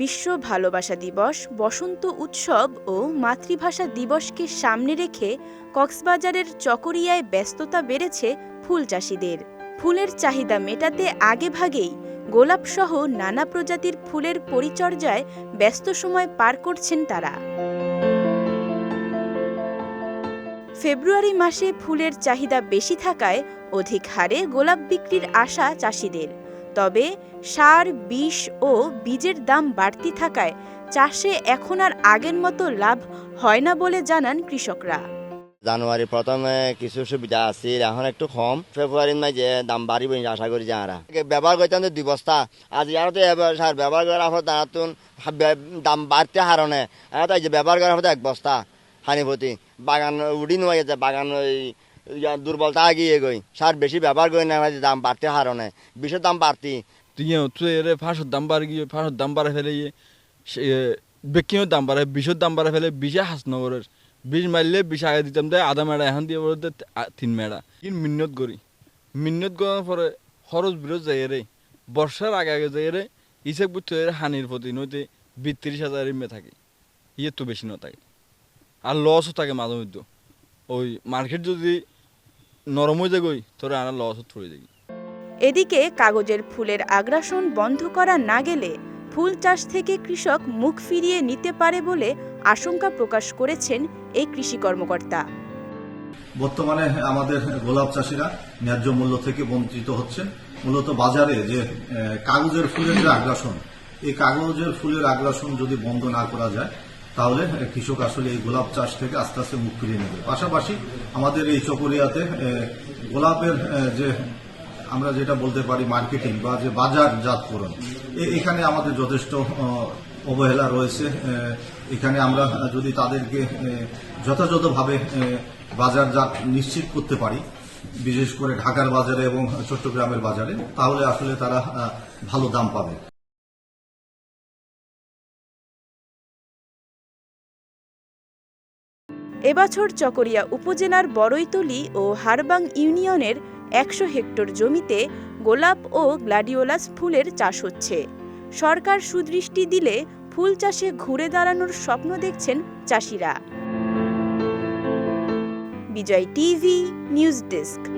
বিশ্ব ভালোবাসা দিবস, বসন্ত উৎসব ও মাতৃভাষা দিবসকে সামনে রেখে কক্সবাজারের চকরিয়ায় ব্যস্ততা বেড়েছে ফুল চাষিদের। ফুলের চাহিদা মেটাতে আগেভাগেই গোলাপসহ নানা প্রজাতির ফুলের পরিচর্যায় ব্যস্ত সময় পার করছেন তারা। ফেব্রুয়ারি মাসে ফুলের চাহিদা বেশি থাকায় অধিক হারে গোলাপ বিক্রির আশা চাষিদের। তবে সার, বিষ ও বীজের দাম বাড়তি থাকায় চাষে এখন আর আগের মতো লাভ হয় না বলে জানান কৃষকরা। জানুয়ারি প্রথমে কিছু সুবিধা আছে, এখন একটু কম। ফেব্রুয়ারির মাঝে দাম বাড়িব আশা করি যারা ব্যবহার করতাম দুই বস্তা, আজ আর তো সার ব্যবহার করার তারা তো দাম বাড়তে হারণে। যে ব্যবহার করার পর এক বস্তা হানিপতি বাগান উড়ি নোয়া বাগান ওই দুর্বলতা আগিয়ে গই। সার বেশি ব্যবহার করি না দাম বাড়তে হারণে বিষের দাম বাড়তি। তুই ফাঁসের দাম বাড়ে গিয়ে, ফাঁসের দাম বাড়ে ফেলে গিয়ে বেকিও দাম বাড়ে, বিষের দাম বাড়ে ফেলে, বিষে হাসনগরের বিষ মারলে বিষ আগে দিতাম দেয় আধা মেড়া, এখন দিয়ে বলতে তিন মেড়া। কিন্তু মিন্নত করি। মিন্নত করার পরে খরচ বিরোধ যাই রে। বর্ষার আগে আগে যাই রে। ইসেক বুঝতে হানির প্রতি, নইতে বিত্রিশ হাজার ইমে থাকে। ইয়ে তো বেশি ন থাকে। আর লসও থাকে মাঝে মধ্যে। ওই মার্কেট যদি নরম হয়ে গই তোরা আনা লসও থরে যায় এদিকে কাগজের ফুলের আগ্রাসন বন্ধ করা না গেলে ফুল চাষ থেকে কৃষক মুখ ফিরিয়ে নিতে পারে বলে আশঙ্কা প্রকাশ করেছেন এই কৃষি কর্মকর্তা। বর্তমানে আমাদের গোলাপ চাষিরা ন্যায্য মূল্য থেকে বঞ্চিত হচ্ছে। মূলত বাজারে যে কাগজের ফুলের যে আগ্রাসন এই কাগজের ফুলের আগ্রাসন যদি বন্ধ না করা যায় তাহলে কৃষক আসলে এই গোলাপ চাষ থেকে আস্তে আস্তে মুখ ফিরিয়ে নেবে। পাশাপাশি আমাদের এই চকরিয়াতে গোলাপের যে আমরা যেটা বলতে পারি মার্কেটিং বা যে বাজারজাতকরণ এখানে আমাদের যথেষ্ট অবহেলা রয়েছে। এখানে আমরা যদি তাদেরকে যথাযথভাবে বাজারজাত নিশ্চিত করতে পারি, বিশেষ করে ঢাকার বাজারে এবং চট্টগ্রামের বাজারে, তাহলে আসলে তারা ভালো দাম পাবে। এবছর চকরিয়া উপজেলার বড়ইতলি ও হারবাং ইউনিয়নের একশো হেক্টর জমিতে গোলাপ ও গ্লাডিওলাস ফুলের চাষ হচ্ছে। সরকার সুদৃষ্টি দিলে ফুল চাষে ঘুরে দাঁড়ানোর স্বপ্ন দেখছেন চাষিরা। Bijoy TV, news desk.